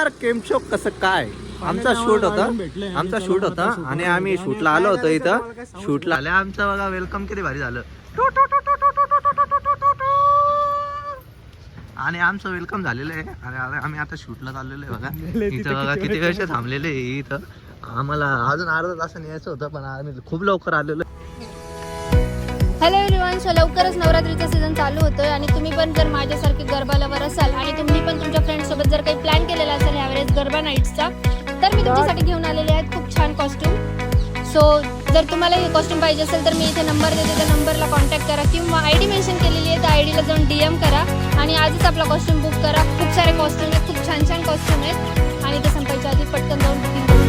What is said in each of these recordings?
नमस्कार केमशो कसं काय? आमचा शूट होता. आमचा शूट होता आणि आम्ही शूटला आलो होतो इथं. शूटला आले. आमचं बघा वेलकम किती भारी झालं. आणि आमचं वेलकम झालेलं आहे. आणि आम्ही आता शूटला चाललेलो आहे बघा. इथं बघा किती वेळ थांबलेले आहे इथं. आम्हाला अजून अर्धा तासाने यायचं होतं पण आम्ही खूप लवकर आलेलो आहे. हॅलो एव्हरीवन सो लवकरच नवरात्रीचा सीझन चालू होतोय आणि तुम्ही पण जर माझ्यासारखे गरबा लवर असाल आणि तुम्ही ह्यावेळेस तर मी तुमच्यासाठी घेऊन आलेले आहेत खूप छान कॉस्ट्युम सो जर तुम्हाला हे कॉस्ट्युम पाहिजे असेल तर मी इथे नंबर देते. त्या नंबरला कॉन्टॅक्ट करा किंवा आय डी मेन्शन केलेली आहे त्या आय डीला जाऊन डी एम करा. आणि आजच आपला कॉस्ट्युम बुक करा. खूप सारे कॉस्ट्युम आहेत खूप छान छान कॉस्ट्युम आहेत. आणि ते संपायच्या आधी पटकन जाऊन booking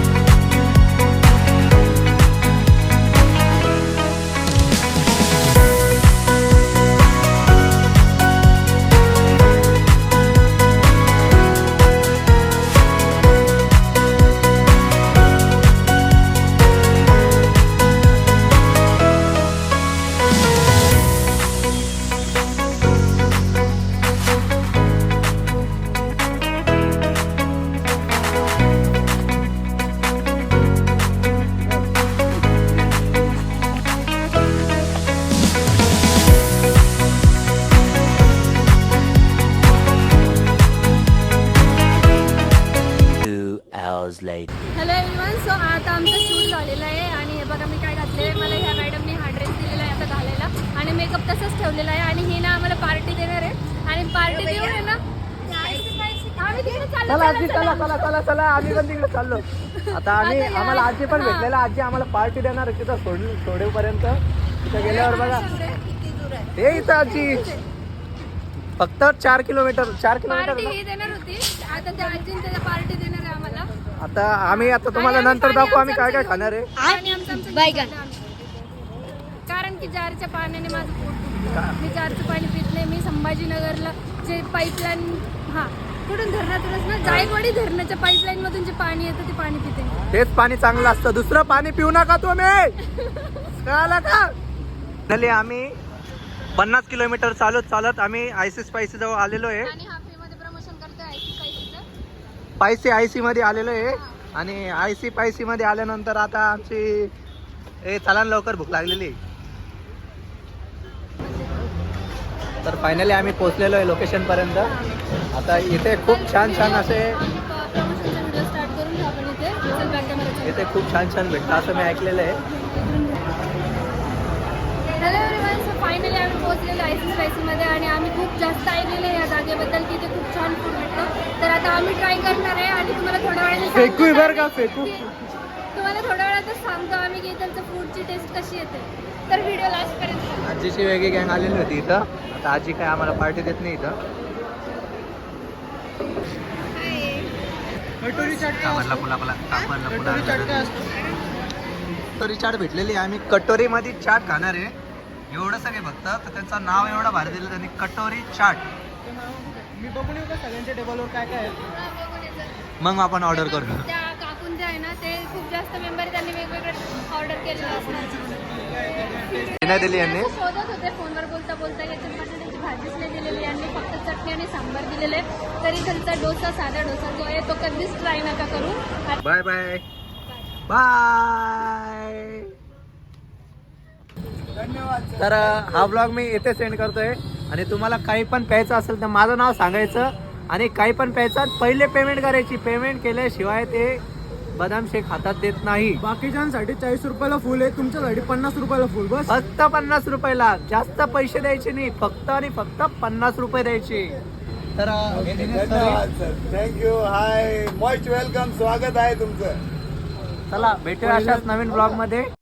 hours later. Hello everyone so आता आमचं शूट झालेलं आहे आणि हे बघा मी काय घातलेलं आहे मला ह्या मॅडमने हा ड्रेस दिलेला आहे आता घालायला. आणि मेकअप तसंच ठेवलेला आहे. आणि हे ना आम्हाला पार्टी देणार आहे. आणि पार्टी देऊन आहे ना आम्ही तिकडे चाललो, चला आजी चला, चला चला चला चला. आम्ही पण तिकडे चाललो. आता आम्ही आता या- आम्हाला आजी पण हा. भेटलेला. आजी आम्हाला पार्टी देणार आहे तिथं सोड सोडेपर्यंत. तिथं गेल्यावर बघा. हे इथं आजी. फक्त चार किलोमीटर चार किलोमीटर पार्टी? ही देणार होती. आता त्या आजीने त्याला पार्टी देणार आहे. आता आम्ही आता तुम्हाला आणि आम्ही नंतर दाखवू आम्ही काय काय खाणार आहे. आणि आमचं आमचं घेतलं आम्ही. कारण की जारच्या पाण्याने माझं पोट दुखतं. मी जारचं पाणी पित नाही. मी संभाजीनगरला जे पाईपलाईन हा कुठून धरणातूनच ना जायकवाडी धरणाच्या पाईपलाईन मधून जे पाणी येतं ते पाणी पिते मी. तेच पाणी चांगलं असतं. दुसरं पाणी पिऊ नका तुम्ही. कळालं का? झाले आम्ही पन्नास किलोमीटर चालत चालत आम्ही आयसी स्पायसी जवळ आलेलो आहे. आणि हा फ्री मध्ये प्रमोशन करतोय आयसी पायसीचं आय आयसी मध्ये आलेलो आहे. आणि आयसी पायसी मध्ये आल्यानंतर आता आमची ए चला लवकर भूक लागलेली तर फायनली आम्ही पोहोचलेलो आहे लोकेशन पर्यंत. आता इथे खूप छान छान असे इथे खूप छान छान भेटतं असं मी ऐकलेलं आहे. फायनली आम्ही पोहोचलेलो आय सी स्पायसीमध्ये आणि आम्ही खूप जास्त ऐकलेलं आहे या जागेबद्दल की इथे खूप छान फूड भेटतं. आता आम्ही ट्राय करणार आहे आणि तुम्हाला थोड्या वेळाने सांगतो. फेकू बरं का, फेकू. तुम्हाला थोड्या वेळातच सांगतो आम्ही की त्यांचं फूडची टेस्ट कशी येते. तर व्हिडिओ लास्टपर्यंत बघा. आजीची वेगळी गँग आलेली होती इथं. आता आजी काय आम्हाला पार्टी देत नाही इथं. कटोरी चाट भेटलेली आहे. आम्ही कटोरीमध्ये चाट खाणार आहे. एवढं सगळे फक्त तर त्यांचं नाव एवढं भारी दिलं त्यांनी. कटोरी चाट. मी बघून येऊ का सगळ्यांच्या टेबलवर काय काय आहे मग आपण ऑर्डर करू. त्या काकून जे आहे ना ते खूप जास्त मेंबर त्यांनी वेगवेगळं ऑर्डर केलेलं असणार नाही दिली यांनी? शोधत होते फोनवर बोलता बोलता याच्यात बटाट्याची भाजीच नाही दिलेली यांनी फक्त चटणी आणि सांबार दिलेले आहे. तरी त्यांचा डोसा साधा डोसा जो आहे तो कधीच ट्राय नका करू. बाय बाय बाय तर अं, हा ब्लॉग मी इथे सेंड करतोय. आणि तुम्हाला काही पण प्यायचं असेल तर माझं नाव सांगायचं. आणि काही पण प्यायचं पहिले पेमेंट करायची. पेमेंट केल्याशिवाय ते बदाम शेक हातात देत नाही. बाकीच्यांसाठी चाळीस रुपयाला फुल आहे तुमच्यासाठी पन्नास रुपयाला फुल बस. फक्त पन्नास रुपयाला. जास्त पैसे द्यायचे नाही फक्त आणि फक्त पन्नास रुपये द्यायचे. तर हे थँक्यू हाय मोस्ट वेलकम स्वागत आहे तुमचं. चला भेटूया अशाच नवीन ब्लॉगमध्ये.